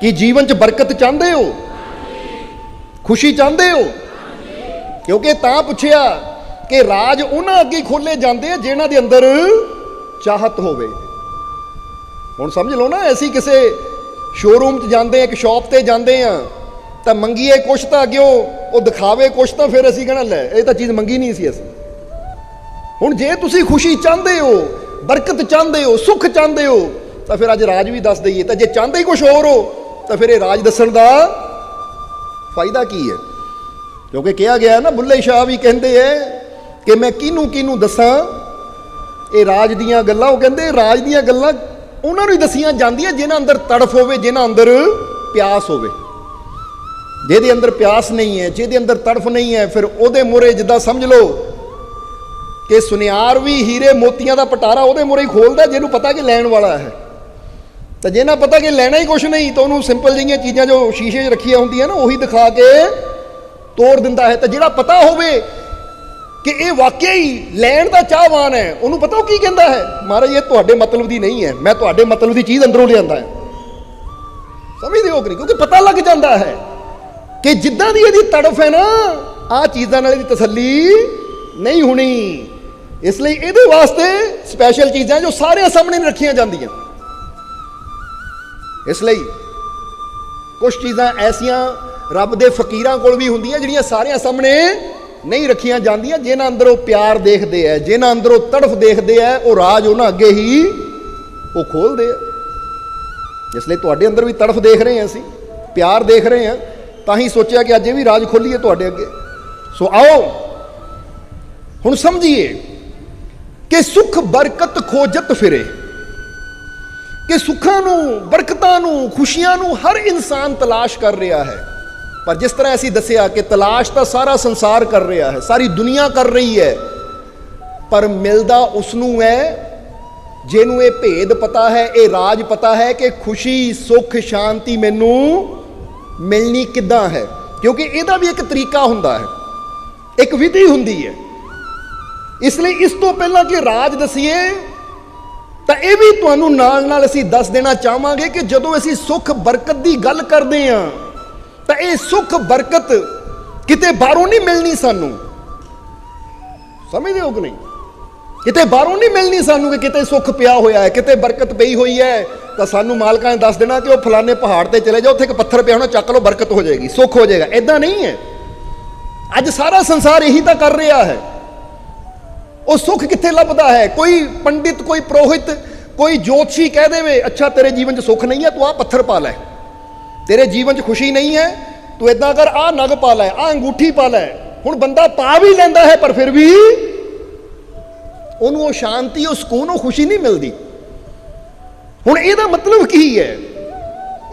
ਕਿ ਜੀਵਨ 'ਚ ਬਰਕਤ ਚਾਹੁੰਦੇ ਹੋ? ਖੁਸ਼ੀ ਚਾਹੁੰਦੇ ਹੋ? ਕਿਉਂਕਿ ਤਾਂ ਪੁੱਛਿਆ ਕਿ ਰਾਜ ਉਹਨਾਂ ਅੱਗੇ ਖੋਲੇ ਜਾਂਦੇ ਆ ਜਿਨ੍ਹਾਂ ਦੇ ਅੰਦਰ ਚਾਹਤ ਹੋਵੇ। ਹੁਣ ਸਮਝ ਲਓ ਨਾ, ਅਸੀਂ ਕਿਸੇ ਸ਼ੋਰੂਮ 'ਚ ਜਾਂਦੇ ਆ, ਇੱਕ ਸ਼ਾਪ ਤੇ ਜਾਂਦੇ ਆ, ਤਾਂ ਮੰਗੀਏ ਕੁਛ ਤਾਂ ਅੱਗੇ ਉਹ ਦਿਖਾਵੇ ਕੁਛ ਤਾਂ ਫਿਰ ਅਸੀਂ ਕਹਿਣਾ, ਲੈ, ਇਹ ਤਾਂ ਚੀਜ਼ ਮੰਗੀ ਨਹੀਂ ਸੀ ਅਸੀਂ। ਹੁਣ ਜੇ ਤੁਸੀਂ ਖੁਸ਼ੀ ਚਾਹੁੰਦੇ ਹੋ, ਬਰਕਤ ਚਾਹੁੰਦੇ ਹੋ, ਸੁੱਖ ਚਾਹੁੰਦੇ ਹੋ, ਤਾਂ ਫਿਰ ਅੱਜ ਰਾਜ ਵੀ ਦੱਸ ਦਈਏ, ਤਾਂ ਜੇ ਚਾਹੁੰਦੇ ਹੀ ਕੁਝ ਹੋਰ ਹੋ ਤਾਂ ਫਿਰ ਇਹ ਰਾਜ ਦੱਸਣ ਦਾ ਫਾਇਦਾ ਕੀ ਹੈ? ਕਿਉਂਕਿ ਕਿਹਾ ਗਿਆ ਨਾ, ਬੁੱਲੇ ਸ਼ਾਹ ਵੀ ਕਹਿੰਦੇ ਐ ਕਿ ਮੈਂ ਕਿਹਨੂੰ ਕਿਹਨੂੰ ਦੱਸਾਂ? ਇਹ ਰਾਜ ਦੀਆਂ ਗੱਲਾਂ, ਉਹ ਕਹਿੰਦੇ ਰਾਜ ਦੀਆਂ ਗੱਲਾਂ ਉਹਨਾਂ ਨੂੰ ਹੀ ਦਸੀਆਂ ਜਾਂਦੀਆਂ, ਜਿਨ੍ਹਾਂ ਅੰਦਰ ਤੜਫ ਹੋਵੇ, ਜਿਨ੍ਹਾਂ ਅੰਦਰ ਪਿਆਸ ਹੋਵੇ। ਜਿਹਦੇ ਅੰਦਰ ਪਿਆਸ ਨਹੀਂ ਹੈ ਜਿਹਦੇ ਅੰਦਰ ਤੜਫ ਨਹੀਂ ਹੈ ਫਿਰ ਉਹਦੇ ਮੂਹਰੇ ਜਿੱਦਾਂ ਸਮਝ ਲਓ ਕਿ ਸੁਨਿਆਰ ਵੀ ਹੀਰੇ ਮੋਤੀਆਂ ਦਾ ਪਟਾਰਾ ਉਹਦੇ ਮੂਹਰੇ ਹੀ ਖੋਲਦਾ, ਜਿਹਨੂੰ ਪਤਾ ਕਿ ਲੈਣ ਵਾਲਾ ਹੈ। ਤਾਂ ਜੇ ਨਾ ਪਤਾ ਕਿ ਲੈਣਾ ਹੀ ਕੁਛ ਨਹੀਂ, ਤਾਂ ਉਹਨੂੰ ਸਿੰਪਲ ਜਿਹੀਆਂ ਚੀਜ਼ਾਂ ਜੋ ਸ਼ੀਸ਼ੇ 'ਚ ਰੱਖੀਆਂ ਹੁੰਦੀਆਂ ਨਾ, ਉਹੀ ਦਿਖਾ ਕੇ ਤੋੜ ਦਿੰਦਾ ਹੈ। ਤਾਂ ਜਿਹੜਾ ਪਤਾ ਹੋਵੇ ਕਿ ਇਹ ਵਾਕਿਆ ਹੀ ਲੈਣ ਦਾ ਚਾਹਵਾਨ ਹੈ, ਉਹਨੂੰ ਪਤਾ ਉਹ ਕੀ ਕਹਿੰਦਾ ਹੈ? ਮਹਾਰਾਜ, ਇਹ ਤੁਹਾਡੇ ਮਤਲਬ ਦੀ ਨਹੀਂ ਹੈ, ਮੈਂ ਤੁਹਾਡੇ ਮਤਲਬ ਦੀ ਚੀਜ਼ ਅੰਦਰੋਂ ਲਿਆਂਦਾ ਹੈ। ਸਮਝਦੇ ਹੋ ਕਿ ਨਹੀਂ? ਕਿਉਂਕਿ ਪਤਾ ਲੱਗ ਜਾਂਦਾ ਹੈ ਕਿ ਜਿੱਦਾਂ ਦੀ ਇਹਦੀ ਤੜਫ ਹੈ ਨਾ ਆ ਚੀਜ਼ਾਂ ਨਾਲ ਇਹਦੀ ਤਸੱਲੀ ਨਹੀਂ ਹੋਣੀ। ਇਸ ਲਈ ਇਹਦੇ ਵਾਸਤੇ ਸਪੈਸ਼ਲ ਚੀਜ਼ਾਂ ਜੋ ਸਾਰਿਆਂ ਸਾਹਮਣੇ ਨਹੀਂ ਰੱਖੀਆਂ ਜਾਂਦੀਆਂ। ਇਸ ਲਈ ਕੁਝ ਚੀਜ਼ਾਂ ਐਸੀਆਂ ਰੱਬ ਦੇ ਫਕੀਰਾਂ ਕੋਲ ਵੀ ਹੁੰਦੀਆਂ ਜਿਹੜੀਆਂ ਸਾਰਿਆਂ ਸਾਹਮਣੇ ਨਹੀਂ ਰੱਖੀਆਂ ਜਾਂਦੀਆਂ, ਜਿਨ੍ਹਾਂ ਅੰਦਰ ਉਹ ਪਿਆਰ ਦੇਖਦੇ ਆ ਜਿਨ੍ਹਾਂ ਅੰਦਰ ਉਹ ਤੜਫ ਦੇਖਦੇ ਆ ਉਹ ਰਾਜ ਉਹਨਾਂ ਅੱਗੇ ਹੀ ਉਹ ਖੋਲਦੇ ਆ ਇਸ ਲਈ ਤੁਹਾਡੇ ਅੰਦਰ ਵੀ ਤੜਫ ਦੇਖ ਰਹੇ ਹਾਂ ਅਸੀਂ, ਪਿਆਰ ਦੇਖ ਰਹੇ ਹਾਂ ਤਾਂ ਹੀ ਸੋਚਿਆ ਕਿ ਅੱਜ ਇਹ ਵੀ ਰਾਜ ਖੋਲੀਏ ਤੁਹਾਡੇ ਅੱਗੇ। ਸੋ ਆਓ, ਹੁਣ ਸਮਝੀਏ ਕਿ ਸੁਖ ਬਰਕਤ ਖੋਜਤ ਫਿਰੇ। ਕਿ ਸੁੱਖਾਂ ਨੂੰ, ਬਰਕਤਾਂ ਨੂੰ, ਖੁਸ਼ੀਆਂ ਨੂੰ ਹਰ ਇਨਸਾਨ ਤਲਾਸ਼ ਕਰ ਰਿਹਾ ਹੈ। ਪਰ ਜਿਸ ਤਰ੍ਹਾਂ ਅਸੀਂ ਦੱਸਿਆ ਕਿ ਤਲਾਸ਼ ਤਾਂ ਸਾਰਾ ਸੰਸਾਰ ਕਰ ਰਿਹਾ ਹੈ, ਸਾਰੀ ਦੁਨੀਆ ਕਰ ਰਹੀ ਹੈ, ਪਰ ਮਿਲਦਾ ਉਸ ਨੂੰ ਹੈ, ਜਿਹਨੂੰ ਇਹ ਭੇਦ ਪਤਾ ਹੈ, ਇਹ ਰਾਜ ਪਤਾ ਹੈ ਕਿ ਖੁਸ਼ੀ, ਸੁੱਖ, ਸ਼ਾਂਤੀ ਮੈਨੂੰ ਮਿਲਣੀ ਕਿੱਦਾਂ ਹੈ। ਕਿਉਂਕਿ ਇਹਦਾ ਵੀ ਇੱਕ ਤਰੀਕਾ ਹੁੰਦਾ ਹੈ, ਇੱਕ ਵਿਧੀ ਹੁੰਦੀ ਹੈ। ਇਸ ਲਈ ਇਸ ਤੋਂ ਪਹਿਲਾਂ ਕਿ ਰਾਜ ਦਸੀਏ ਤਾਂ ਇਹ ਵੀ ਤੁਹਾਨੂੰ ਨਾਲ ਨਾਲ ਅਸੀਂ ਦੱਸ ਦੇਣਾ ਚਾਹਾਂਗੇ ਕਿ ਜਦੋਂ ਅਸੀਂ ਸੁੱਖ ਬਰਕਤ ਦੀ ਗੱਲ ਕਰਦੇ ਹਾਂ, ਤਾਂ ਇਹ ਸੁੱਖ ਬਰਕਤ ਕਿਤੇ ਬਾਹਰੋਂ ਨਹੀਂ ਮਿਲਣੀ ਸਾਨੂੰ। ਸਮਝਦੇ ਹੋ ਕਿ ਨਹੀਂ? ਕਿਤੇ ਬਾਹਰੋਂ ਨਹੀਂ ਮਿਲਣੀ ਸਾਨੂੰ ਕਿ ਕਿਤੇ ਸੁੱਖ ਪਿਆ ਹੋਇਆ ਹੈ, ਕਿਤੇ ਬਰਕਤ ਪਈ ਹੋਈ ਹੈ। ਤਾਂ ਸਾਨੂੰ ਮਾਲਕਾਂ ਨੇ ਦੱਸ ਦੇਣਾ ਕਿ ਉਹ ਫਲਾਣੇ ਪਹਾੜ ਤੇ ਚਲੇ ਜਾਓ, ਉੱਥੇ ਇੱਕ ਪੱਥਰ ਪਿਆ ਹੋਣਾ, ਚੱਕ ਲਓ, ਬਰਕਤ ਹੋ ਜਾਏਗੀ, ਸੁੱਖ ਹੋ ਜਾਏਗਾ। ਐਦਾਂ ਨਹੀਂ ਹੈ। ਅੱਜ ਸਾਰਾ ਸੰਸਾਰ ਇਹੀ ਤਾਂ ਕਰ ਰਿਹਾ ਹੈ। ਉਹ ਸੁੱਖ ਕਿੱਥੇ ਲੱਭਦਾ ਹੈ? ਕੋਈ ਪੰਡਿਤ, ਕੋਈ ਪ੍ਰੋਹਿਤ, ਕੋਈ ਜੋਤਸ਼ੀ ਕਹਿ ਦੇਵੇ, ਅੱਛਾ, ਤੇਰੇ ਜੀਵਨ 'ਚ ਸੁੱਖ ਨਹੀਂ ਹੈ, ਤੂੰ ਆ ਪੱਥਰ ਪਾ ਲੈ। ਤੇਰੇ ਜੀਵਨ 'ਚ ਖੁਸ਼ੀ ਨਹੀਂ ਹੈ, ਤੂੰ ਇਦਾਂ ਕਰ ਆ ਨਗ ਪਾ ਲੈ ਆ ਅੰਗੂਠੀ ਪਾ ਲੈ। ਹੁਣ ਬੰਦਾ ਪਾ ਵੀ ਲੈਂਦਾ ਹੈ, ਪਰ ਫਿਰ ਵੀ ਉਹਨੂੰ ਉਹ ਸ਼ਾਂਤੀ, ਉਹ ਸਕੂਨ, ਉਹ ਖੁਸ਼ੀ ਨਹੀਂ ਮਿਲਦੀ। ਹੁਣ ਇਹਦਾ ਮਤਲਬ ਕੀ ਹੈ?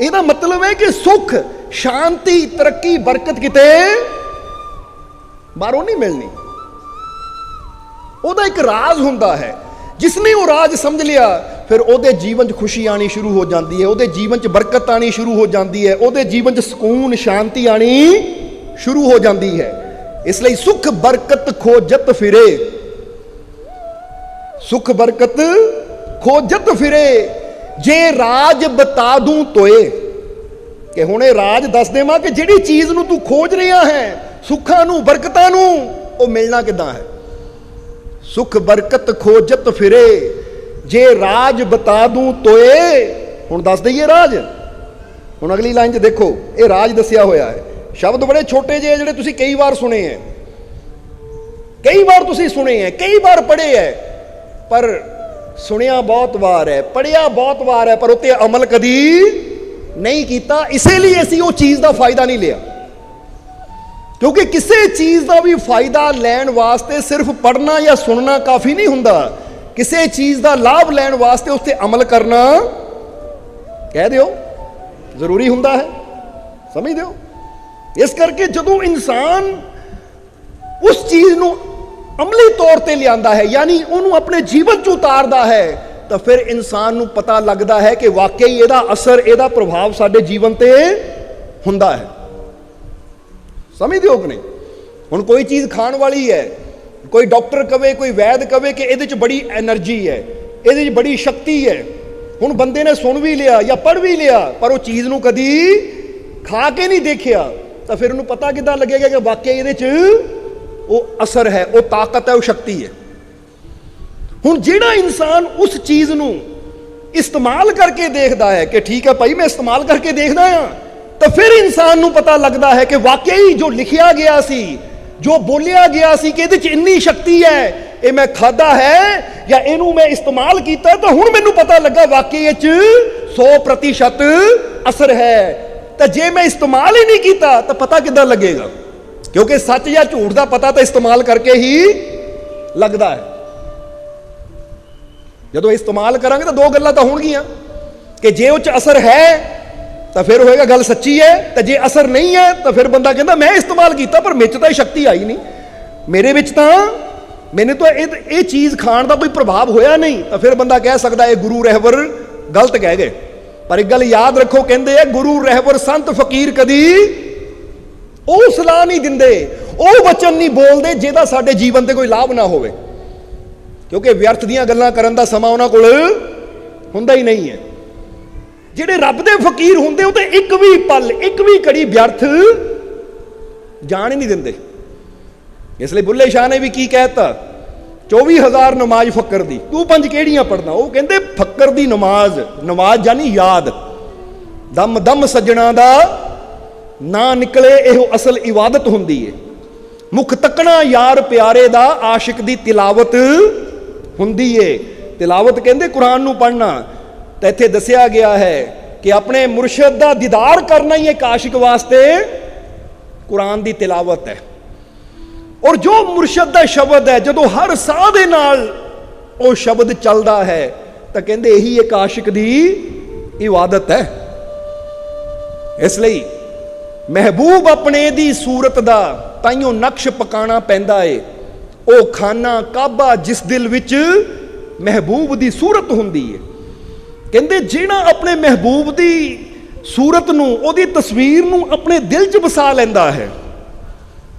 ਇਹਦਾ ਮਤਲਬ ਹੈ ਕਿ ਸੁੱਖ, ਸ਼ਾਂਤੀ, ਤਰੱਕੀ, ਬਰਕਤ ਕਿਤੇ ਬਾਹਰੋਂ ਨਹੀਂ ਮਿਲਣੀ। ਉਹਦਾ ਇੱਕ ਰਾਜ਼ ਹੁੰਦਾ ਹੈ। ਜਿਸ ਨੇ ਉਹ ਰਾਜ ਸਮਝ ਲਿਆ, ਫਿਰ ਉਹਦੇ ਜੀਵਨ 'ਚ ਖੁਸ਼ੀ ਆਣੀ ਸ਼ੁਰੂ ਹੋ ਜਾਂਦੀ ਹੈ। ਉਹਦੇ ਜੀਵਨ 'ਚ ਬਰਕਤ ਆਣੀ ਸ਼ੁਰੂ ਹੋ ਜਾਂਦੀ ਹੈ। ਉਹਦੇ ਜੀਵਨ 'ਚ ਸਕੂਨ, ਸ਼ਾਂਤੀ ਆਣੀ ਸ਼ੁਰੂ ਹੋ ਜਾਂਦੀ ਹੈ। ਇਸ ਲਈ ਸੁਖ, ਬਰਕਤ, ਖੋਜਤ ਫਿਰੇ। ਸੁਖ, ਬਰਕਤ, ਖੋਜਤ ਫਿਰੇ। ਜੇ ਰਾਜ ਬਤਾ ਦੂੰ ਤੋਏ, ਕਿ ਹੁਣ ਇਹ ਰਾਜ ਦੱਸ ਦੇਵਾਂ ਕਿ ਜਿਹੜੀ ਚੀਜ਼ ਨੂੰ ਤੂੰ ਖੋਜ ਰਿਹਾ ਹੈ, ਸੁੱਖਾਂ ਨੂੰ, ਬਰਕਤਾਂ ਨੂੰ, ਉਹ ਮਿਲਣਾ ਕਿਦਾਂ ਹੈ? ਸੁਖ ਬਰਕਤ ਖੋਜਤ ਫਿਰੇ, ਜੇ ਰਾਜ ਬਤਾ ਦੂੰ ਤੋਏ। ਹੁਣ ਦੱਸ ਦਈਏ ਰਾਜ। ਹੁਣ ਅਗਲੀ ਲਾਈਨ 'ਚ ਦੇਖੋ, ਇਹ ਰਾਜ ਦੱਸਿਆ ਹੋਇਆ ਹੈ। ਸ਼ਬਦ ਬੜੇ ਛੋਟੇ ਜਿਹੇ ਜਿਹੜੇ ਤੁਸੀਂ ਕਈ ਵਾਰ ਸੁਣੇ ਹੈ। ਕਈ ਵਾਰ ਤੁਸੀਂ ਸੁਣੇ ਹੈ, ਕਈ ਵਾਰ ਪੜ੍ਹੇ ਹੈ। ਪਰ ਸੁਣਿਆ ਬਹੁਤ ਵਾਰ ਹੈ, ਪੜ੍ਹਿਆ ਬਹੁਤ ਵਾਰ ਹੈ, ਪਰ ਉੱਤੇ ਅਮਲ ਕਦੀ ਨਹੀਂ ਕੀਤਾ। ਇਸੇ ਲਈ ਅਸੀਂ ਉਹ ਚੀਜ਼ ਦਾ ਫਾਇਦਾ ਨਹੀਂ ਲਿਆ। ਕਿਉਂਕਿ ਕਿਸੇ ਚੀਜ਼ ਦਾ ਵੀ ਫਾਇਦਾ ਲੈਣ ਵਾਸਤੇ ਸਿਰਫ ਪੜ੍ਹਨਾ ਜਾਂ ਸੁਣਨਾ ਕਾਫੀ ਨਹੀਂ ਹੁੰਦਾ। ਕਿਸੇ ਚੀਜ਼ ਦਾ ਲਾਭ ਲੈਣ ਵਾਸਤੇ ਉਸ ਤੇ ਅਮਲ ਕਰਨਾ ਕਹਿ ਦਿਓ, ਜ਼ਰੂਰੀ ਹੁੰਦਾ ਹੈ। ਸਮਝਦੇ ਹੋ ਇਸ ਕਰਕੇ ਜਦੋਂ ਇਨਸਾਨ ਉਸ ਚੀਜ਼ ਨੂੰ ਅਮਲੀ ਤੌਰ ਤੇ ਲਿਆਂਦਾ ਹੈ, ਯਾਨੀ ਉਹਨੂੰ ਆਪਣੇ ਜੀਵਨ 'ਚ ਉਤਾਰਦਾ ਹੈ, ਤਾਂ ਫਿਰ ਇਨਸਾਨ ਨੂੰ ਪਤਾ ਲੱਗਦਾ ਹੈ ਕਿ ਵਾਕਈ ਇਹਦਾ ਅਸਰ, ਇਹਦਾ ਪ੍ਰਭਾਵ ਸਾਡੇ ਜੀਵਨ ਤੇ ਹੁੰਦਾ ਹੈ। ਸਮਝਦੇ ਹੋ ਕਿ ਨਹੀਂ? ਹੁਣ ਕੋਈ ਚੀਜ਼ ਖਾਣ ਵਾਲੀ ਹੈ, ਕੋਈ ਡਾਕਟਰ ਕਵੇ, ਕੋਈ ਵੈਦ ਕਵੇ ਕਿ ਇਹਦੇ ਵਿੱਚ ਬੜੀ એનર્ਜੀ ਹੈ, ਇਹਦੇ ਵਿੱਚ ਬੜੀ ਸ਼ਕਤੀ ਹੈ। ਹੁਣ ਬੰਦੇ ਨੇ ਸੁਣ ਵੀ ਲਿਆ ਜਾਂ ਪੜ ਵੀ ਲਿਆ, ਪਰ ਉਹ ਚੀਜ਼ ਨੂੰ ਕਦੀ ਖਾ ਕੇ ਨਹੀਂ ਦੇਖਿਆ। ਤਾਂ ਫਿਰ ਉਹਨੂੰ ਪਤਾ ਕਿਦਾਂ ਲੱਗੇਗਾ ਕਿ ਵਾਕਿਆ ਇਹਦੇ 'ਚ ਉਹ ਅਸਰ ਹੈ, ਉਹ ਤਾਕਤ ਹੈ, ਉਹ ਸ਼ਕਤੀ ਹੈ। ਹੁਣ ਜਿਹੜਾ ਇਨਸਾਨ ਉਸ ਚੀਜ਼ ਨੂੰ ਇਸਤੇਮਾਲ ਕਰਕੇ ਦੇਖਦਾ ਹੈ ਕਿ ਠੀਕ ਹੈ ਭਾਈ, ਮੈਂ ਇਸਤੇਮਾਲ ਕਰਕੇ ਦੇਖਦਾ ਹਾਂ। ਤਾਂ ਫਿਰ ਇਨਸਾਨ ਨੂੰ ਪਤਾ ਲੱਗਦਾ ਹੈ ਕਿ ਵਾਕਈ ਜੋ ਲਿਖਿਆ ਗਿਆ ਸੀ, ਜੋ ਬੋਲਿਆ ਗਿਆ ਸੀ ਕਿ ਇਹਦੇ 'ਚ ਇੰਨੀ ਸ਼ਕਤੀ ਹੈ, ਇਹ ਮੈਂ ਖਾਦਾ ਹੈ ਜਾਂ ਇਹਨੂੰ ਮੈਂ ਇਸਤੇਮਾਲ ਕੀਤਾ ਤਾਂ ਹੁਣ ਮੈਨੂੰ ਪਤਾ ਲੱਗਾ ਵਾਕਈ ਇਹ 'ਚ 100% ਅਸਰ ਹੈ। ਤਾਂ ਜੇ ਮੈਂ ਇਸਤੇਮਾਲ ਹੀ ਨਹੀਂ ਕੀਤਾ, ਤਾਂ ਪਤਾ ਕਿੱਦਾਂ ਲੱਗੇਗਾ? ਕਿਉਂਕਿ ਸੱਚ ਜਾਂ ਝੂਠ ਦਾ ਪਤਾ ਤਾਂ ਇਸਤੇਮਾਲ ਕਰਕੇ ਹੀ ਲੱਗਦਾ ਹੈ। ਜਦੋਂ ਇਸਤੇਮਾਲ ਕਰਾਂਗੇ ਤਾਂ ਦੋ ਗੱਲਾਂ ਤਾਂ ਹੋਣਗੀਆਂ ਕਿ ਜੇ ਉਹ ਚ ਅਸਰ ਹੈ ਤਾਂ ਫਿਰ ਹੋਏਗਾ ਗੱਲ ਸੱਚੀ ਹੈ, ਤਾਂ ਜੇ ਅਸਰ ਨਹੀਂ ਹੈ, ਤਾਂ ਫਿਰ ਬੰਦਾ ਕਹਿੰਦਾ, ਮੈਂ ਇਸਤੇਮਾਲ ਕੀਤਾ, ਪਰ ਮੇਰੇ 'ਚ ਤਾਂ ਇਹ ਸ਼ਕਤੀ ਆਈ ਨਹੀਂ। ਮੇਰੇ ਵਿੱਚ ਤਾਂ ਮੈਨੂੰ ਤਾਂ ਇਹ ਇਹ ਚੀਜ਼ ਖਾਣ ਦਾ ਕੋਈ ਪ੍ਰਭਾਵ ਹੋਇਆ ਨਹੀਂ, ਤਾਂ ਫਿਰ ਬੰਦਾ ਕਹਿ ਸਕਦਾ, ਇਹ ਗੁਰੂ ਰਹਿਬਰ ਗਲਤ ਕਹਿ ਗਏ। ਪਰ ਇੱਕ ਗੱਲ ਯਾਦ ਰੱਖੋ, ਕਹਿੰਦੇ ਆ, ਗੁਰੂ ਰਹਿਬਰ ਸੰਤ ਫਕੀਰ ਕਦੀ ਉਹ ਸਲਾਹ ਨਹੀਂ ਦਿੰਦੇ, ਉਹ ਵਚਨ ਨਹੀਂ ਬੋਲਦੇ ਜਿਹਦਾ ਸਾਡੇ ਜੀਵਨ ਤੇ ਕੋਈ ਲਾਭ ਨਾ ਹੋਵੇ। ਕਿਉਂਕਿ ਵਿਅਰਥ ਦੀਆਂ ਗੱਲਾਂ ਕਰਨ ਦਾ ਸਮਾਂ ਉਹਨਾਂ ਕੋਲ ਹੁੰਦਾ ਹੀ ਨਹੀਂ ਹੈ। ਜਿਹੜੇ ਰੱਬ ਦੇ ਫਕੀਰ ਹੁੰਦੇ ਉਹ ਤੇ ਇੱਕ ਵੀ ਪਲ, ਇੱਕ ਵੀ ਘੜੀ ਵਿਅਰਥ ਜਾਣ ਹੀ ਨਹੀਂ ਦਿੰਦੇ। ਇਸ ਲਈ ਬੁੱਲੇ ਸ਼ਾਹ ਨੇ ਵੀ ਕੀ ਕਹਿਤਾ? 24000 ਨਮਾਜ਼ ਫੱਕਰ ਦੀ। ਤੂੰ ਪੰਜ ਕਿਹੜੀਆਂ ਪੜਦਾ ਉਹ ਕਹਿੰਦੇ, ਫੱਕਰ ਦੀ ਨਮਾਜ਼। ਨਮਾਜ਼ ਜਾਨੀ ਯਾਦ। ਦਮ ਦਮ ਸੱਜਣਾ ਦਾ ਨਾ ਨਿਕਲੇ, ਇਹੋ ਅਸਲ ਇਬਾਦਤ ਹੁੰਦੀ ਏ। ਮੁਖ ਤੱਕਣਾ ਯਾਰ ਪਿਆਰੇ ਦਾ, ਆਸ਼ਿਕ ਦੀ ਤਿਲਾਵਤ ਹੁੰਦੀ ਏ। ਤਿਲਾਵਤ ਕਹਿੰਦੇ, ਕੁਰਾਨ ਨੂੰ ਪੜ੍ਹਨਾ। ਤਾਂ ਇੱਥੇ ਦੱਸਿਆ ਗਿਆ ਹੈ ਕਿ ਆਪਣੇ ਮੁਰਸ਼ਿਦ ਦਾ ਦੀਦਾਰ ਕਰਨਾ ਹੀ ਇੱਕ ਆਸ਼ਿਕ ਵਾਸਤੇ ਕੁਰਾਨ ਦੀ ਤਿਲਾਵਤ ਹੈ। ਔਰ ਜੋ ਮੁਰਸ਼ਿਦ ਦਾ ਸ਼ਬਦ ਹੈ, ਜਦੋਂ ਹਰ ਸਾਹ ਦੇ ਨਾਲ ਉਹ ਸ਼ਬਦ ਚੱਲਦਾ ਹੈ, ਤਾਂ ਕਹਿੰਦੇ ਇਹੀ ਇੱਕ ਆਸ਼ਿਕ ਦੀ ਇਬਾਦਤ ਹੈ। ਇਸ ਲਈ ਮਹਿਬੂਬ ਆਪਣੇ ਦੀ ਸੂਰਤ ਦਾ ਤਾਈਓ ਨਕਸ਼ ਪਕਾਣਾ ਪੈਂਦਾ ਏ। ਉਹ ਖਾਨਾ ਕਾਬਾ ਜਿਸ ਦਿਲ ਵਿੱਚ ਮਹਿਬੂਬ ਦੀ ਸੂਰਤ ਹੁੰਦੀ ਏ। ਕਹਿੰਦੇ ਜਿਹੜਾ ਆਪਣੇ ਮਹਿਬੂਬ ਦੀ ਸੂਰਤ ਨੂੰ, ਉਹਦੀ ਤਸਵੀਰ ਨੂੰ ਆਪਣੇ ਦਿਲ 'ਚ ਵਸਾ ਲੈਂਦਾ ਹੈ,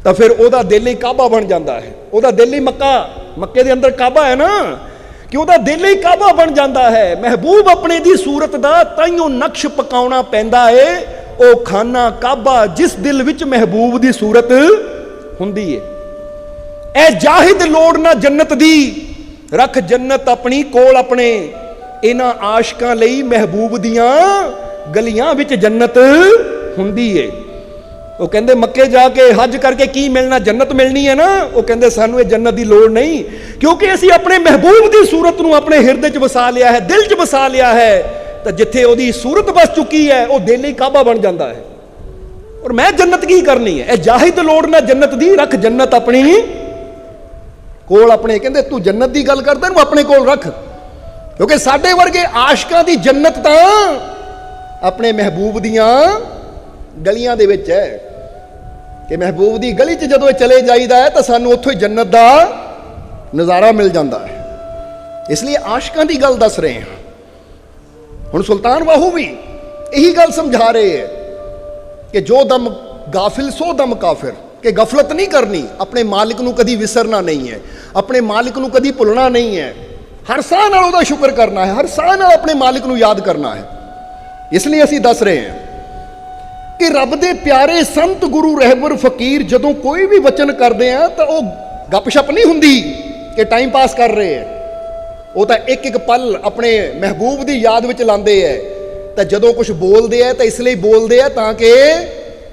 ਤਾਂ ਫਿਰ ਉਹਦਾ ਦਿਲ ਹੀ ਕਾਬਾ ਬਣ ਜਾਂਦਾ ਹੈ। ਉਹਦਾ ਦਿਲ ਹੀ ਮੱਕਾ, ਮੱਕੇ ਦੇ ਅੰਦਰ ਕਾਬਾ ਹੈ ਨਾ? ਕਿ ਉਹਦਾ ਦਿਲ ਹੀ ਕਾਬਾ ਬਣ ਜਾਂਦਾ ਹੈ। ਮਹਿਬੂਬ ਆਪਣੇ ਦੀ ਸੂਰਤ ਦਾ ਤਾਈਓ ਨਕਸ਼ ਪਕਾਉਣਾ ਪੈਂਦਾ ਏ। ਉਹ ਖਾਨਾ ਕਾਬਾ ਜਿਸ ਦਿਲ ਵਿੱਚ ਮਹਿਬੂਬ ਦੀ ਸੂਰਤ ਹੁੰਦੀ ਏ। ਐ ਜਾਹਿਦ ਲੋੜ ਨਾ ਜੰਨਤ ਦੀ, ਰੱਖ ਜੰਨਤ ਆਪਣੀ ਕੋਲ ਆਪਣੇ। ਇਹਨਾਂ ਆਸ਼ਕਾਂ ਲਈ ਮਹਿਬੂਬ ਦੀਆਂ ਗਲੀਆਂ ਵਿੱਚ ਜੰਨਤ ਹੁੰਦੀ ਏ। ਉਹ ਕਹਿੰਦੇ, ਮੱਕੇ ਜਾ ਕੇ ਹੱਜ ਕਰਕੇ ਕੀ ਮਿਲਣਾ? ਜੰਨਤ ਮਿਲਣੀ ਹੈ ਨਾ। ਉਹ ਕਹਿੰਦੇ, ਸਾਨੂੰ ਇਹ ਜੰਨਤ ਦੀ ਲੋੜ ਨਹੀਂ। ਕਿਉਂਕਿ ਅਸੀਂ ਆਪਣੇ ਮਹਿਬੂਬ ਦੀ ਸੂਰਤ ਨੂੰ ਆਪਣੇ ਹਿਰਦੇ 'ਚ ਵਸਾ ਲਿਆ ਹੈ, ਦਿਲ 'ਚ ਵਸਾ ਲਿਆ ਹੈ। ਤਾਂ ਜਿੱਥੇ ਉਹਦੀ ਸੂਰਤ ਵਸ ਚੁੱਕੀ ਹੈ, ਉਹ ਦਿਲ ਹੀ ਕਾਬਾ ਬਣ ਜਾਂਦਾ ਹੈ। ਔਰ ਮੈਂ ਜੰਨਤ ਕੀ ਕਰਨੀ ਹੈ? ਇਹ ਜਾਹਿਦ ਲੋੜ ਨਾ ਜੰਨਤ ਦੀ, ਰੱਖ ਜੰਨਤ ਆਪਣੀ ਕੋਲ ਆਪਣੇ। ਕਹਿੰਦੇ, ਤੂੰ ਜੰਨਤ ਦੀ ਗੱਲ ਕਰਦਾ ਨੂੰ ਆਪਣੇ ਕੋਲ ਰੱਖ। ਕਿਉਂਕਿ ਸਾਡੇ ਵਰਗੇ ਆਸ਼ਕਾਂ ਦੀ ਜੰਨਤ ਤਾਂ ਆਪਣੇ ਮਹਿਬੂਬ ਦੀਆਂ ਗਲੀਆਂ ਦੇ ਵਿੱਚ ਹੈ। ਕਿ ਮਹਿਬੂਬ ਦੀ ਗਲੀ 'ਚ ਜਦੋਂ ਇਹ ਚਲੇ ਜਾਈਦਾ ਹੈ ਤਾਂ ਸਾਨੂੰ ਉੱਥੋਂ ਹੀ ਜੰਨਤ ਦਾ ਨਜ਼ਾਰਾ ਮਿਲ ਜਾਂਦਾ ਹੈ। ਇਸ ਲਈ ਆਸ਼ਕਾਂ ਦੀ ਗੱਲ ਦੱਸ ਰਹੇ ਹਾਂ। ਹੁਣ ਸੁਲਤਾਨ ਬਾਹੂ ਵੀ ਇਹੀ ਗੱਲ ਸਮਝਾ ਰਹੇ ਹੈ ਕਿ ਜੋ ਦਮ ਗਾਫਿਲ, ਸੋ ਦਮ ਕਾਫਿਰ। ਕਿ ਗਫਲਤ ਨਹੀਂ ਕਰਨੀ, ਆਪਣੇ ਮਾਲਿਕ ਨੂੰ ਕਦੀ ਵਿਸਰਨਾ ਨਹੀਂ ਹੈ। ਆਪਣੇ ਮਾਲਿਕ ਨੂੰ ਕਦੀ ਭੁੱਲਣਾ ਨਹੀਂ ਹੈ। ਹਰ ਸਾਹ ਨਾਲ ਉਹਦਾ ਸ਼ੁਕਰ ਕਰਨਾ ਹੈ, ਹਰ ਸਾਹ ਨਾਲ ਆਪਣੇ ਮਾਲਕ ਨੂੰ ਯਾਦ ਕਰਨਾ ਹੈ। ਇਸ ਲਈ ਅਸੀਂ ਦੱਸ ਰਹੇ ਹਾਂ ਕਿ ਰੱਬ ਦੇ ਪਿਆਰੇ ਸੰਤ ਗੁਰੂ ਰਹਿਬਰ ਫਕੀਰ ਜਦੋਂ ਕੋਈ ਵੀ ਵਚਨ ਕਰਦੇ ਆ ਤਾਂ ਉਹ ਗੱਪਸ਼ਪ ਨਹੀਂ ਹੁੰਦੀ ਕਿ ਟਾਈਮ ਪਾਸ ਕਰ ਰਹੇ ਆ ਉਹ ਤਾਂ ਇੱਕ ਇੱਕ ਪਲ ਆਪਣੇ ਮਹਿਬੂਬ ਦੀ ਯਾਦ ਵਿੱਚ ਲਾਉਂਦੇ ਐ ਤਾਂ ਜਦੋਂ ਕੁਝ ਬੋਲਦੇ ਆ ਤਾਂ ਇਸ ਲਈ ਬੋਲਦੇ ਆ ਤਾਂ ਕਿ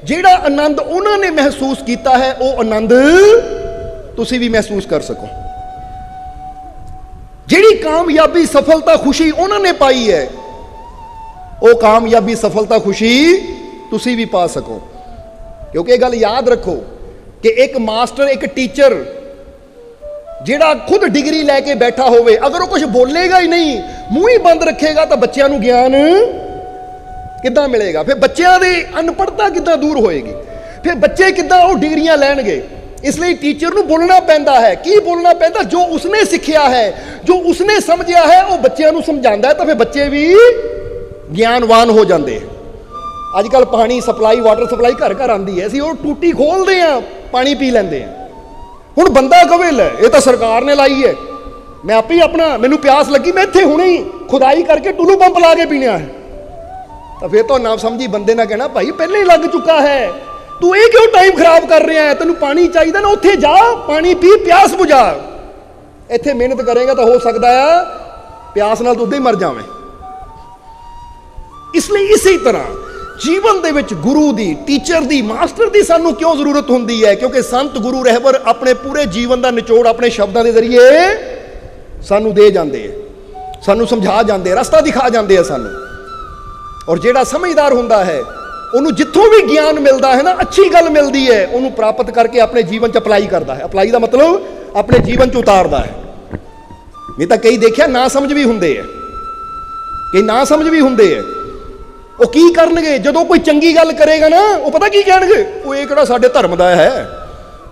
ਜਿਹੜਾ ਆਨੰਦ ਉਹਨਾਂ ਨੇ ਮਹਿਸੂਸ ਕੀਤਾ ਹੈ, ਉਹ ਆਨੰਦ ਤੁਸੀਂ ਵੀ ਮਹਿਸੂਸ ਕਰ ਸਕੋ। ਕਾਮਯਾਬੀ, ਸਫਲਤਾ, ਖੁਸ਼ੀ ਉਹਨਾਂ ਨੇ ਪਾਈ ਹੈ। ਉਹ ਕਾਮਯਾਬੀ, ਸਫਲਤਾ, ਖੁਸ਼ੀ ਤੁਸੀਂ ਵੀ ਪਾ ਸਕੋ। ਕਿਉਂਕਿ ਇਹ ਗੱਲ ਯਾਦ ਰੱਖੋ ਕਿ ਇੱਕ ਮਾਸਟਰ, ਇੱਕ ਟੀਚਰ ਜਿਹੜਾ ਖੁਦ ਡਿਗਰੀ ਲੈ ਕੇ ਬੈਠਾ ਹੋਵੇ, ਅਗਰ ਉਹ ਕੁਝ ਬੋਲੇਗਾ ਹੀ ਨਹੀਂ, ਮੂੰਹ ਹੀ ਬੰਦ ਰੱਖੇਗਾ ਤਾਂ ਬੱਚਿਆਂ ਨੂੰ ਗਿਆਨ ਕਿੱਦਾਂ ਮਿਲੇਗਾ? ਫਿਰ ਬੱਚਿਆਂ ਦੀ ਅਨਪੜ੍ਹਤਾ ਕਿੱਦਾਂ ਦੂਰ ਹੋਏਗੀ? ਫਿਰ ਬੱਚੇ ਕਿੱਦਾਂ ਉਹ ਡਿਗਰੀਆਂ ਲੈਣਗੇ? ਇਸ ਲਈ ਟੀਚਰ ਨੂੰ ਬੋਲਣਾ ਪੈਂਦਾ ਹੈ। ਕੀ ਬੋਲਣਾ ਪੈਂਦਾ? ਜੋ ਉਸਨੇ ਸਿੱਖਿਆ ਹੈ, ਜੋ ਉਸਨੇ ਸਮਝਿਆ ਹੈ, ਉਹ ਬੱਚਿਆਂ ਨੂੰ ਸਮਝਾਉਂਦਾ ਹੈ ਤਾਂ ਫਿਰ ਬੱਚੇ ਵੀ ਗਿਆਨਵਾਨ ਹੋ ਜਾਂਦੇ ਅੱਜ ਕੱਲ ਪਾਣੀ ਸਪਲਾਈ ਵਾਟਰ ਸਪਲਾਈ ਘਰ ਘਰ ਆਂਦੀ ਹੈ। ਅਸੀਂ ਉਹ ਟੂਟੀ ਖੋਲਦੇ ਆ ਪਾਣੀ ਪੀ ਲੈਂਦੇ ਆ ਹੁਣ ਬੰਦਾ ਕਵੇ, ਲੈ, ਇਹ ਤਾਂ ਸਰਕਾਰ ਨੇ ਲਾਈ ਹੈ। ਮੈਂ ਆਪੇ ਆਪਣਾ, ਮੈਨੂੰ ਪਿਆਸ ਲੱਗੀ, ਮੈਂ ਇੱਥੇ ਹੁਣੇ ਹੀ ਖੁਦਾਈ ਕਰਕੇ ਟੁੱਲੂ ਪੰਪ ਲਾ ਕੇ ਪੀਣਾ ਹੈ। ਤਾਂ ਫਿਰ ਤੋਂ ਨਾ ਸਮਝੀ ਬੰਦੇ ਨਾਲ ਕਹਿਣਾ, ਭਾਈ, ਪਹਿਲੇ ਹੀ ਲੱਗ ਚੁੱਕਾ ਹੈ। ਤੂੰ ਇਹ ਕਿਉਂ ਟਾਈਮ ਖਰਾਬ ਕਰ ਰਿਹਾ ਹੈ? ਤੈਨੂੰ ਪਾਣੀ ਚਾਹੀਦਾ ਨਾ, ਉੱਥੇ ਜਾ, ਪਾਣੀ ਪੀ, ਪਿਆਸ ਬੁਝਾ। ਇੱਥੇ ਮਿਹਨਤ ਕਰੇਗਾ ਤਾਂ ਹੋ ਸਕਦਾ ਆ ਪਿਆਸ ਨਾਲ ਤੂੰ ਉੱਦਾਂ ਹੀ ਮਰ ਜਾਵੇਂ। ਇਸ ਲਈ ਇਸੇ ਤਰ੍ਹਾਂ ਜੀਵਨ ਦੇ ਵਿੱਚ ਗੁਰੂ ਦੀ ਟੀਚਰ ਦੀ ਮਾਸਟਰ ਦੀ ਸਾਨੂੰ ਕਿਉਂ ਜ਼ਰੂਰਤ ਹੁੰਦੀ ਹੈ? ਕਿਉਂਕਿ ਸੰਤ, ਗੁਰੂ, ਰਹਿਬਰ ਆਪਣੇ ਪੂਰੇ ਜੀਵਨ ਦਾ ਨਿਚੋੜ ਆਪਣੇ ਸ਼ਬਦਾਂ ਦੇ ਜ਼ਰੀਏ ਸਾਨੂੰ ਦੇ ਜਾਂਦੇ ਆ ਸਾਨੂੰ ਸਮਝਾ ਜਾਂਦੇ ਰਸਤਾ ਦਿਖਾ ਜਾਂਦੇ ਆ ਸਾਨੂੰ। ਔਰ ਜਿਹੜਾ ਸਮਝਦਾਰ ਹੁੰਦਾ ਹੈ ਉਹਨੂੰ ਜਿੱਥੋਂ ਵੀ ਗਿਆਨ ਮਿਲਦਾ ਹੈ ਨਾ, ਅੱਛੀ ਗੱਲ ਮਿਲਦੀ ਹੈ, ਉਹਨੂੰ ਪ੍ਰਾਪਤ ਕਰਕੇ ਆਪਣੇ ਜੀਵਨ 'ਚ ਅਪਲਾਈ ਕਰਦਾ ਹੈ। ਅਪਲਾਈ ਦਾ ਮਤਲਬ ਆਪਣੇ ਜੀਵਨ 'ਚ ਉਤਾਰਦਾ ਹੈ। ਨਹੀਂ ਤਾਂ ਕਈ ਦੇਖਿਆ ਨਾ ਸਮਝ ਵੀ ਹੁੰਦੇ ਆ ਕਈ ਨਾ ਸਮਝ ਵੀ ਹੁੰਦੇ ਆ ਉਹ ਕੀ ਕਰਨਗੇ? ਜਦੋਂ ਕੋਈ ਚੰਗੀ ਗੱਲ ਕਰੇਗਾ ਨਾ, ਉਹ ਪਤਾ ਕੀ ਕਹਿਣਗੇ? ਉਹ ਇਹ ਕਿਹੜਾ ਸਾਡੇ ਧਰਮ ਦਾ ਹੈ?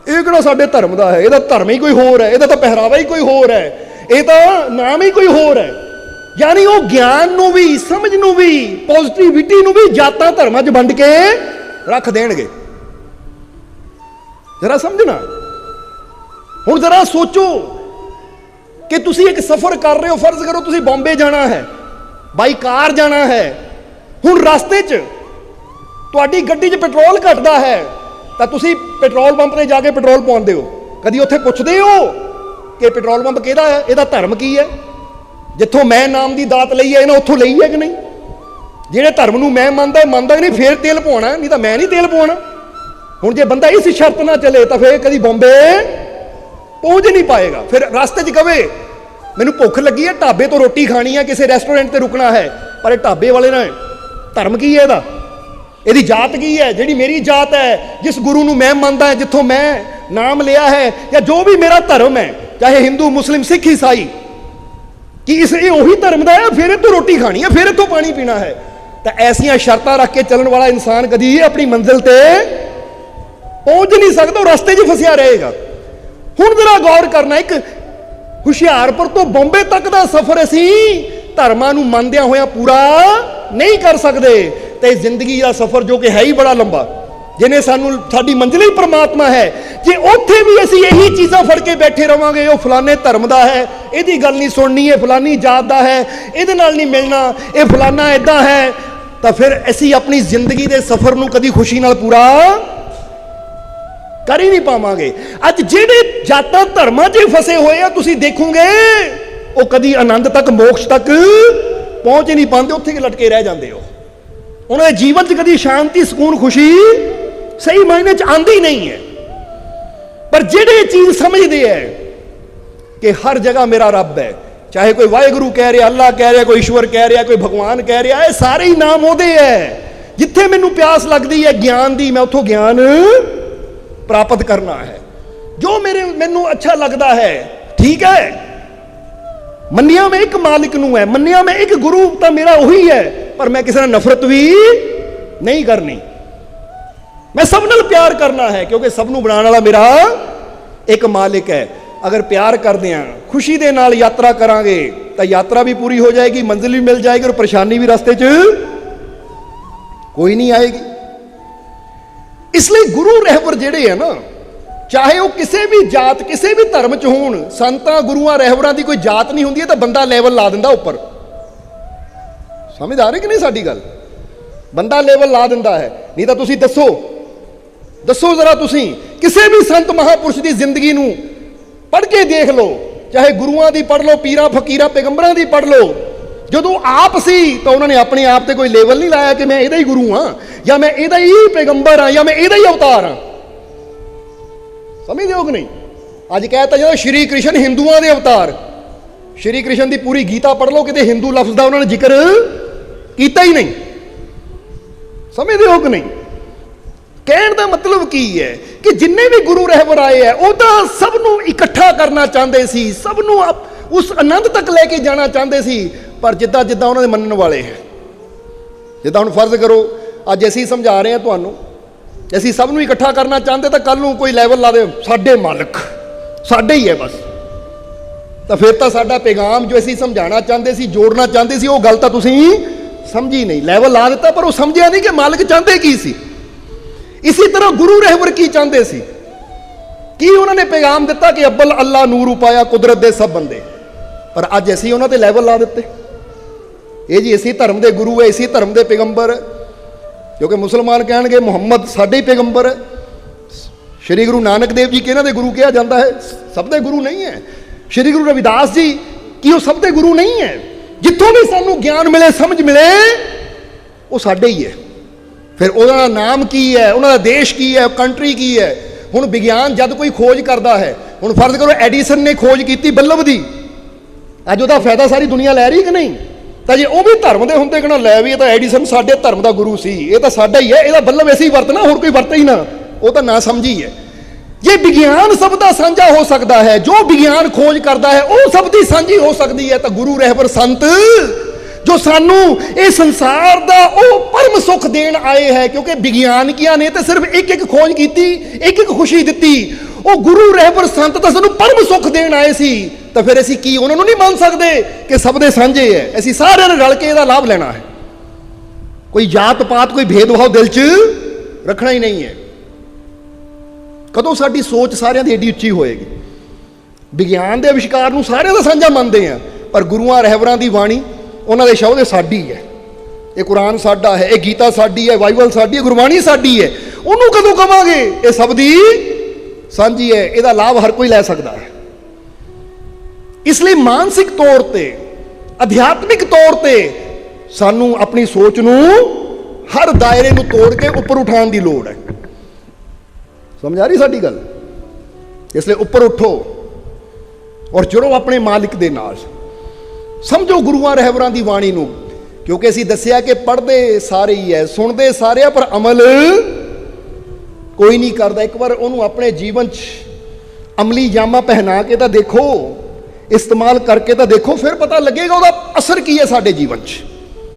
ਇਹ ਕਿਹੜਾ ਸਾਡੇ ਧਰਮ ਦਾ ਹੈ? ਇਹਦਾ ਧਰਮ ਹੀ ਕੋਈ ਹੋਰ ਹੈ। ਇਹਦਾ ਤਾਂ ਪਹਿਰਾਵਾ ਹੀ ਕੋਈ ਹੋਰ ਹੈ। ਇਹ ਤਾਂ ਨਾਮ ਹੀ ਕੋਈ ਹੋਰ ਹੈ। ਯਾਨੀ ਉਹ ਗਿਆਨ ਨੂੰ ਵੀ, ਸਮਝ ਨੂੰ ਵੀ ਪੋਜ਼ਿਟਿਵਿਟੀ ਨੂੰ ਵੀ ਜਾਤਾਂ ਧਰਮਾਂ 'ਚ ਵੰਡ ਕੇ ਰੱਖ ਦੇਣਗੇ। ਜਰਾ ਸਮਝਣਾ? ਹੁਣ ਜਰਾ ਸੋਚੋ ਕਿ ਤੁਸੀਂ ਇੱਕ ਸਫ਼ਰ ਕਰ ਰਹੇ ਹੋ, ਫਰਜ਼ ਕਰੋ ਤੁਸੀਂ ਬੰਬੇ ਜਾਣਾ ਹੈ, ਬਾਈ ਕਾਰ ਜਾਣਾ ਹੈ। ਹੁਣ ਰਸਤੇ 'ਚ ਤੁਹਾਡੀ ਗੱਡੀ 'ਚ ਪੈਟਰੋਲ ਘਟਦਾ ਹੈ, ਤਾਂ ਤੁਸੀਂ ਪੈਟਰੋਲ ਪੰਪ ਤੇ ਜਾ ਕੇ ਪੈਟਰੋਲ ਪਾਉਂਦੇ ਹੋ। ਕਦੀ ਉੱਥੇ ਪੁੱਛਦੇ ਹੋ ਕਿ ਪੈਟਰੋਲ ਪੰਪ ਕਿਹਦਾ ਹੈ? ਇਹਦਾ ਧਰਮ ਕੀ ਹੈ? ਜਿੱਥੋਂ ਮੈਂ ਨਾਮ ਦੀ ਦਾਤ ਲਈ ਹੈ, ਇਹਨਾਂ ਉੱਥੋਂ ਲਈ ਹੈ ਕਿ ਨਹੀਂ? ਜਿਹੜੇ ਧਰਮ ਨੂੰ ਮੈਂ ਮੰਨਦਾ ਮੰਨਦਾ ਹੀ ਨਹੀਂ, ਫੇਰ ਤੇਲ ਪਵਾਉਣਾ, ਨਹੀਂ ਤਾਂ ਮੈਂ ਨਹੀਂ ਤੇਲ ਪਾਉਣਾ ਹੁਣ ਜੇ ਬੰਦਾ ਇਸ ਸ਼ਰਤ ਨਾਲ ਚੱਲੇ, ਤਾਂ ਫੇਰ ਕਦੀ ਬੰਬੇ ਪਹੁੰਚ ਨਹੀਂ ਪਾਏਗਾ। ਫਿਰ ਰਸਤੇ 'ਚ ਕਵੇ, ਮੈਨੂੰ ਭੁੱਖ ਲੱਗੀ ਹੈ, ਢਾਬੇ ਤੋਂ ਰੋਟੀ ਖਾਣੀ ਹੈ, ਕਿਸੇ ਰੈਸਟੋਰੈਂਟ ਤੇ ਰੁਕਣਾ ਹੈ। ਪਰ ਇਹ ਢਾਬੇ ਵਾਲੇ ਨੇ, ਧਰਮ ਕੀ ਹੈ ਇਹਦਾ? ਇਹਦੀ ਜਾਤ ਕੀ ਹੈ? ਜਿਹੜੀ ਮੇਰੀ ਜਾਤ ਹੈ, ਜਿਸ ਗੁਰੂ ਨੂੰ ਮੈਂ ਮੰਨਦਾ ਜਿੱਥੋਂ ਮੈਂ ਨਾਮ ਲਿਆ ਹੈ, ਜਾਂ ਜੋ ਵੀ ਮੇਰਾ ਧਰਮ ਹੈ, ਚਾਹੇ ਹਿੰਦੂ, ਮੁਸਲਿਮ, ਸਿੱਖ, ਈਸਾਈ ਕਿ ਇਸ ਇਹ ਉਹੀ ਧਰਮ ਦਾ ਹੈ, ਫਿਰ ਇਹ ਰੋਟੀ ਖਾਣੀ ਹੈ, ਫਿਰ ਇਹ ਪਾਣੀ ਪੀਣਾ ਹੈ। ਤਾਂ ਐਸੀਆਂ ਸ਼ਰਤਾਂ ਰੱਖ ਕੇ ਚੱਲਣ ਵਾਲਾ ਇਨਸਾਨ ਕਦੀ ਆਪਣੀ ਮੰਜ਼ਿਲ ਤੇ ਪਹੁੰਚ ਨਹੀਂ ਸਕਦਾ, ਉਹ ਰਸਤੇ 'ਚ ਫਸਿਆ ਰਹੇਗਾ। ਹੁਣ ਜਰਾ ਗੌਰ ਕਰਨਾ, ਇੱਕ ਹੁਸ਼ਿਆਰਪੁਰ ਤੋਂ ਬੰਬੇ ਤੱਕ ਦਾ ਸਫ਼ਰ ਅਸੀਂ ਧਰਮਾਂ ਨੂੰ ਮੰਨਦਿਆਂ ਹੋਇਆਂ ਪੂਰਾ ਨਹੀਂ ਕਰ ਸਕਦੇ। ਤੇ ਜ਼ਿੰਦਗੀ ਦਾ ਸਫ਼ਰ ਜੋ ਕਿ ਹੈ ਹੀ ਬੜਾ ਲੰਬਾ, ਜਿਹਨੇ ਸਾਨੂੰ, ਸਾਡੀ ਮੰਜ਼ਿਲ ਹੀ ਪ੍ਰਮਾਤਮਾ ਹੈ। ਜੇ ਉੱਥੇ ਵੀ ਅਸੀਂ ਇਹੀ ਚੀਜ਼ਾਂ ਫੜ ਕੇ ਬੈਠੇ ਰਵਾਂਗੇ, ਉਹ ਫਲਾਣੇ ਧਰਮ ਦਾ ਹੈ ਇਹਦੀ ਗੱਲ ਨਹੀਂ ਸੁਣਨੀ, ਇਹ ਫਲਾਨੀ ਜਾਤ ਦਾ ਹੈ, ਇਹਦੇ ਨਾਲ ਨਹੀਂ ਮਿਲਣਾ, ਇਹ ਫਲਾਨਾ ਇਦਾਂ ਹੈ। ਤਾਂ ਫਿਰ ਅਸੀਂ ਆਪਣੀ ਜ਼ਿੰਦਗੀ ਦੇ ਸਫ਼ਰ ਨੂੰ ਕਦੀ ਖੁਸ਼ੀ ਨਾਲ ਪੂਰਾ ਕਰ ਹੀ ਨਹੀਂ ਪਾਵਾਂਗੇ। ਅੱਜ ਜਿਹੜੇ ਜਾਤਾਂ ਧਰਮਾਂ 'ਚ ਫਸੇ ਹੋਏ ਆ, ਤੁਸੀਂ ਦੇਖੋਗੇ, ਉਹ ਕਦੀ ਆਨੰਦ ਤੱਕ, ਮੋਕਸ਼ ਤੱਕ ਪਹੁੰਚ ਨਹੀਂ ਪਾਉਂਦੇ, ਉੱਥੇ ਕਿ ਲਟਕੇ ਰਹਿ ਜਾਂਦੇ ਹੋ ਉਹਨਾਂ ਦੇ ਜੀਵਨ 'ਚ ਕਦੀ ਸ਼ਾਂਤੀ, ਸਕੂਨ, ਖੁਸ਼ੀ ਸਹੀ ਮਾਇਨੇ 'ਚ ਆਂਦੀ ਨਹੀਂ ਹੈ। ਪਰ ਜਿਹੜੇ ਚੀਜ਼ ਸਮਝਦੇ ਹੈ ਕਿ ਹਰ ਜਗ੍ਹਾ ਮੇਰਾ ਰੱਬ ਹੈ ਚਾਹੇ ਕੋਈ ਵਾਹਿਗੁਰੂ ਕਹਿ ਰਿਹਾ ਅੱਲਾ ਕਹਿ ਰਿਹਾ ਕੋਈ ਈਸ਼ਵਰ ਕਹਿ ਰਿਹਾ ਕੋਈ ਭਗਵਾਨ ਕਹਿ ਰਿਹਾ ਇਹ ਸਾਰੇ ਹੀ ਨਾਮ ਉਹਦੇ ਹੈ ਜਿੱਥੇ ਮੈਨੂੰ ਪਿਆਸ ਲੱਗਦੀ ਹੈ ਗਿਆਨ ਦੀ ਮੈਂ ਉੱਥੋਂ ਗਿਆਨ ਪ੍ਰਾਪਤ ਕਰਨਾ ਹੈ ਜੋ ਮੇਰੇ ਮੈਨੂੰ ਅੱਛਾ ਲੱਗਦਾ ਹੈ ਠੀਕ ਹੈ ਮੰਨਿਆ ਮੈਂ ਇੱਕ ਮਾਲਿਕ ਨੂੰ ਹੈ ਮੰਨਿਆ ਮੈਂ ਇੱਕ ਗੁਰੂ ਤਾਂ ਮੇਰਾ ਉਹੀ ਹੈ ਪਰ ਮੈਂ ਕਿਸੇ ਨਾਲ ਨਫ਼ਰਤ ਵੀ ਨਹੀਂ ਕਰਨੀ ਮੈਂ ਸਭ ਨਾਲ ਪਿਆਰ ਕਰਨਾ ਹੈ ਕਿਉਂਕਿ ਸਭ ਨੂੰ ਬਣਾਉਣ ਵਾਲਾ ਮੇਰਾ ਇੱਕ ਮਾਲਿਕ ਹੈ ਅਗਰ ਪਿਆਰ ਕਰਦੇ ਆ, ਖੁਸ਼ੀ ਦੇ ਨਾਲ ਯਾਤਰਾ ਕਰਾਂਗੇ, ਤਾਂ ਯਾਤਰਾ ਵੀ ਪੂਰੀ ਹੋ ਜਾਏਗੀ, ਮੰਜ਼ਿਲ ਵੀ ਮਿਲ ਜਾਏਗੀ ਔਰ ਪਰੇਸ਼ਾਨੀ ਵੀ ਰਸਤੇ 'ਚ ਕੋਈ ਨਹੀਂ ਆਏਗੀ। ਇਸ ਲਈ ਗੁਰੂ ਰਹਿਬਰ ਜਿਹੜੇ ਆ ਨਾ, ਚਾਹੇ ਉਹ ਕਿਸੇ ਵੀ ਜਾਤ, ਕਿਸੇ ਵੀ ਧਰਮ 'ਚ ਹੋਣ, ਸੰਤਾਂ, ਗੁਰੂਆਂ, ਰਹਿਬਰਾਂ ਦੀ ਕੋਈ ਜਾਤ ਨਹੀਂ ਹੁੰਦੀ ਤਾਂ ਬੰਦਾ ਲੈਵਲ ਲਾ ਦਿੰਦਾ ਉੱਪਰ। ਸਮਝ ਆ ਰਹੀ ਕਿ ਨਹੀਂ ਸਾਡੀ ਗੱਲ? ਬੰਦਾ ਲੈਵਲ ਲਾ ਦਿੰਦਾ ਹੈ। ਨਹੀਂ ਤਾਂ ਤੁਸੀਂ ਦੱਸੋ। ਦੱਸੋ ਜ਼ਰਾ ਤੁਸੀਂ, ਕਿਸੇ ਵੀ ਸੰਤ ਮਹਾਪੁਰਸ਼ ਦੀ ਜ਼ਿੰਦਗੀ ਨੂੰ ਪੜ੍ਹ ਕੇ ਦੇਖ ਲਓ, ਚਾਹੇ ਗੁਰੂਆਂ ਦੀ ਪੜ੍ਹ ਲਓ, ਪੀਰਾਂ, ਫਕੀਰਾਂ, ਪੈਗੰਬਰਾਂ ਦੀ ਪੜ੍ਹ ਲਓ, ਜਦੋਂ ਆਪ ਸੀ ਤਾਂ ਉਹਨਾਂ ਨੇ ਆਪਣੇ ਆਪ ਤੇ ਕੋਈ ਲੇਵਲ ਨਹੀਂ ਲਾਇਆ ਕਿ ਮੈਂ ਇਹਦਾ ਹੀ ਗੁਰੂ ਹਾਂ, ਜਾਂ ਮੈਂ ਇਹਦਾ ਹੀ ਪੈਗੰਬਰ ਹਾਂ, ਜਾਂ ਮੈਂ ਇਹਦਾ ਹੀ ਅਵਤਾਰ ਹਾਂ। ਸਮਝਦੇ ਹੋ ਕਿ ਨਹੀਂ? ਅੱਜ ਕਹਿਤਾ ਜਦੋਂ ਸ਼੍ਰੀ ਕ੍ਰਿਸ਼ਨ ਹਿੰਦੂਆਂ ਦੇ ਅਵਤਾਰ। ਸ਼੍ਰੀ ਕ੍ਰਿਸ਼ਨ ਦੀ ਪੂਰੀ ਗੀਤਾ ਪੜ੍ਹ ਲਓ, ਕਿਤੇ ਹਿੰਦੂ ਲਫ਼ਜ਼ ਦਾ ਉਹਨਾਂ ਨੇ ਜ਼ਿਕਰ ਕੀਤਾ ਹੀ ਨਹੀਂ। ਸਮਝਦੇ ਹੋ ਕਿ ਨਹੀਂ? ਕਹਿਣ ਦਾ ਮਤਲਬ ਕੀ ਹੈ ਕਿ ਜਿੰਨੇ ਵੀ ਗੁਰੂ ਰਹਿਬਰ ਆਏ ਹੈ ਉਹ ਤਾਂ ਸਭ ਨੂੰ ਇਕੱਠਾ ਕਰਨਾ ਚਾਹੁੰਦੇ ਸੀ, ਸਭ ਨੂੰ ਆਪ- ਉਸ ਆਨੰਦ ਤੱਕ ਲੈ ਕੇ ਜਾਣਾ ਚਾਹੁੰਦੇ ਸੀ, ਪਰ ਜਿੱਦਾਂ ਜਿੱਦਾਂ ਉਹਨਾਂ ਦੇ ਮੰਨਣ ਵਾਲੇ ਹੈ। ਜਿੱਦਾਂ ਹੁਣ ਫਰਜ਼ ਕਰੋ, ਅੱਜ ਅਸੀਂ ਸਮਝਾ ਰਹੇ ਹਾਂ ਤੁਹਾਨੂੰ, ਅਸੀਂ ਸਭ ਨੂੰ ਇਕੱਠਾ ਕਰਨਾ ਚਾਹੁੰਦੇ ਤਾਂ ਕੱਲ ਨੂੰ ਕੋਈ ਲੈਵਲ ਲਾ ਦੇ, ਸਾਡੇ ਮਾਲਕ, ਸਾਡੇ ਹੀ ਹੈ ਬਸ। ਤਾਂ ਫਿਰ ਤਾਂ ਸਾਡਾ ਪੈਗਾਮ ਜੋ ਅਸੀਂ ਸਮਝਾਉਣਾ ਚਾਹੁੰਦੇ ਸੀ, ਜੋੜਨਾ ਚਾਹੁੰਦੇ ਸੀ, ਉਹ ਗੱਲ ਤਾਂ ਤੁਸੀਂ ਸਮਝੀ ਨਹੀਂ। ਲੈਵਲ ਲਾ ਦਿੱਤਾ, ਪਰ ਉਹ ਸਮਝਿਆ ਨਹੀਂ ਕਿ ਮਾਲਕ ਚਾਹੁੰਦੇ ਕੀ ਸੀ। ਇਸੇ ਤਰ੍ਹਾਂ ਗੁਰੂ ਰਹਿਬਰ ਕੀ ਚਾਹੁੰਦੇ ਸੀ ਕੀ ਉਹਨਾਂ ਨੇ ਪੈਗਾਮ ਦਿੱਤਾ ਕਿ ਅੱਬਲ ਅੱਲਾ ਨੂਰ ਉਪਾਇਆ ਕੁਦਰਤ ਦੇ ਸਭ ਬੰਦੇ ਪਰ ਅੱਜ ਅਸੀਂ ਉਹਨਾਂ ਤੇ ਲੈਵਲ ਲਾ ਦਿੱਤੇ ਇਹ ਜੀ ਇਸੇ ਧਰਮ ਦੇ ਗੁਰੂ ਹੈ ਇਸੇ ਧਰਮ ਦੇ ਪੈਗੰਬਰ ਕਿਉਂਕਿ ਮੁਸਲਮਾਨ ਕਹਿਣਗੇ ਮੁਹੰਮਦ ਸਾਡੇ ਹੀ ਪੈਗੰਬਰ ਹੈ ਸ਼੍ਰੀ ਗੁਰੂ ਨਾਨਕ ਦੇਵ ਜੀ ਕਿਹਨਾਂ ਦੇ ਗੁਰੂ ਕਿਹਾ ਜਾਂਦਾ ਹੈ ਸਭ ਦੇ ਗੁਰੂ ਨਹੀਂ ਹੈ ਸ਼੍ਰੀ ਗੁਰੂ ਰਵਿਦਾਸ ਜੀ ਕੀ ਉਹ ਸਭ ਦੇ ਗੁਰੂ ਨਹੀਂ ਹੈ ਜਿੱਥੋਂ ਵੀ ਸਾਨੂੰ ਗਿਆਨ ਮਿਲੇ ਸਮਝ ਮਿਲੇ ਉਹ ਸਾਡੇ ਹੀ ਹੈ ਫਿਰ ਉਹਦਾ ਦਾ ਨਾਮ ਕੀ ਹੈ? ਉਹਨਾਂ ਦਾ ਦੇਸ਼ ਕੀ ਹੈ? ਕੰਟਰੀ ਕੀ ਹੈ? ਹੁਣ ਵਿਗਿਆਨ ਜਦ ਕੋਈ ਖੋਜ ਕਰਦਾ ਹੈ, ਹੁਣ ਫਰਜ਼ ਕਰੋ ਐਡੀਸਨ ਨੇ ਖੋਜ ਕੀਤੀ ਬੱਲਬ ਦੀ। ਅੱਜ ਉਹਦਾ ਫਾਇਦਾ ਸਾਰੀ ਦੁਨੀਆ ਲੈ ਰਹੀ ਕਿ ਨਹੀਂ? ਤਾਂ ਜੇ ਉਹ ਵੀ ਧਰਮ ਦੇ ਹੁੰਦੇ ਕਿ ਲੈ ਵੀ ਇਹ ਤਾਂ ਐਡੀਸਨ ਸਾਡੇ ਧਰਮ ਦਾ ਗੁਰੂ ਸੀ, ਇਹ ਤਾਂ ਸਾਡਾ ਹੀ ਹੈ, ਇਹਦਾ ਬੱਲਬ ਐਸੀ ਵਰਤਣਾ, ਹੋਰ ਕੋਈ ਵਰਤੇ ਹੀ ਨਾ। ਉਹ ਤਾਂ ਨਾ ਸਮਝੀ ਹੈ। ਜੇ ਵਿਗਿਆਨ ਸਭ ਦਾ ਸਾਂਝਾ ਹੋ ਸਕਦਾ ਹੈ, ਜੋ ਵਿਗਿਆਨ ਖੋਜ ਕਰਦਾ ਹੈ, ਉਹ ਸਭ ਦੀ ਸਾਂਝੀ ਹੋ ਸਕਦੀ ਹੈ, ਤਾਂ ਗੁਰੂ ਰਹਿਬਰ ਸੰਤ ਜੋ ਸਾਨੂੰ ਇਹ ਸੰਸਾਰ ਦਾ ਉਹ ਪਰਮ ਸੁੱਖ ਦੇਣ ਆਏ ਹੈ, ਕਿਉਂਕਿ ਵਿਗਿਆਨਕੀਆਂ ਨੇ ਤਾਂ ਸਿਰਫ ਇੱਕ ਇੱਕ ਖੋਜ ਕੀਤੀ ਇੱਕ ਇੱਕ ਖੁਸ਼ੀ ਦਿੱਤੀ। ਉਹ ਗੁਰੂ, ਰਹਿਬਰ, ਸੰਤ ਤਾਂ ਸਾਨੂੰ ਪਰਮ ਸੁੱਖ ਦੇਣ ਆਏ ਸੀ। ਤਾਂ ਫਿਰ ਅਸੀਂ ਕੀ ਉਹਨਾਂ ਨੂੰ ਨਹੀਂ ਮੰਨ ਸਕਦੇ ਕਿ ਸਭ ਦੇ ਸਾਂਝੇ ਹੈ? ਅਸੀਂ ਸਾਰਿਆਂ ਨੇ ਰਲ ਕੇ ਇਹਦਾ ਲਾਭ ਲੈਣਾ ਹੈ। ਕੋਈ ਜਾਤ ਪਾਤ ਕੋਈ ਭੇਦਭਾਵ ਦਿਲ 'ਚ ਰੱਖਣਾ ਹੀ ਨਹੀਂ ਹੈ। ਕਦੋਂ ਸਾਡੀ ਸੋਚ ਸਾਰਿਆਂ ਦੀ ਏਡੀ ਉੱਚੀ ਹੋਏਗੀ? ਵਿਗਿਆਨ ਦੇ ਅਵਿਸ਼ਕਾਰ ਨੂੰ ਸਾਰਿਆਂ ਦਾ ਸਾਂਝਾ ਮੰਨਦੇ ਆ ਪਰ ਗੁਰੂਆਂ, ਰਹਿਬਰਾਂ ਦੀ ਬਾਣੀ ਉਹਨਾਂ ਦੇ ਸ਼ਬਦ ਸਾਡੀ ਹੈ। ਇਹ ਕੁਰਾਨ ਸਾਡਾ ਹੈ, ਇਹ ਗੀਤਾ ਸਾਡੀ ਹੈ, ਬਾਈਬਲ ਸਾਡੀ ਹੈ, ਗੁਰਬਾਣੀ ਸਾਡੀ ਹੈ। ਉਹਨੂੰ ਕਦੋਂ ਕਵਾਂਗੇ? ਇਹ ਸਭ ਦੀ ਸਾਂਝੀ ਹੈ, ਇਹਦਾ ਲਾਭ ਹਰ ਕੋਈ ਲੈ ਸਕਦਾ ਹੈ। ਇਸ ਲਈ ਮਾਨਸਿਕ ਤੌਰ ਤੇ, ਅਧਿਆਤਮਿਕ ਤੌਰ ਤੇ ਸਾਨੂੰ ਆਪਣੀ ਸੋਚ ਨੂੰ ਹਰ ਦਾਇਰੇ ਨੂੰ ਤੋੜ ਕੇ ਉੱਪਰ ਉਠਾਉਣ ਦੀ ਲੋੜ ਹੈ। ਸਮਝ ਆ ਰਹੀ ਸਾਡੀ ਗੱਲ? ਇਸ ਲਈ ਉੱਪਰ ਉਠੋ ਔਰ ਜੁੜੋ ਆਪਣੇ ਮਾਲਿਕ ਦੇ ਨਾਲ। ਸਮਝੋ ਗੁਰੂਆਂ ਰਹਿਬਰਾਂ ਦੀ ਬਾਣੀ ਨੂੰ, ਕਿਉਂਕਿ ਅਸੀਂ ਦੱਸਿਆ ਕਿ ਪੜ੍ਹਦੇ ਸਾਰੇ ਹੀ ਹੈ ਸੁਣਦੇ ਸਾਰੇ ਆ, ਪਰ ਅਮਲ ਕੋਈ ਨਹੀਂ ਕਰਦਾ। ਇੱਕ ਵਾਰ ਉਹਨੂੰ ਆਪਣੇ ਜੀਵਨ 'ਚ ਅਮਲੀ ਜਾਮਾ ਪਹਿਨਾ ਕੇ ਤਾਂ ਦੇਖੋ, ਇਸਤੇਮਾਲ ਕਰਕੇ ਤਾਂ ਦੇਖੋ, ਫਿਰ ਪਤਾ ਲੱਗੇਗਾ ਉਹਦਾ ਅਸਰ ਕੀ ਹੈ ਸਾਡੇ ਜੀਵਨ 'ਚ।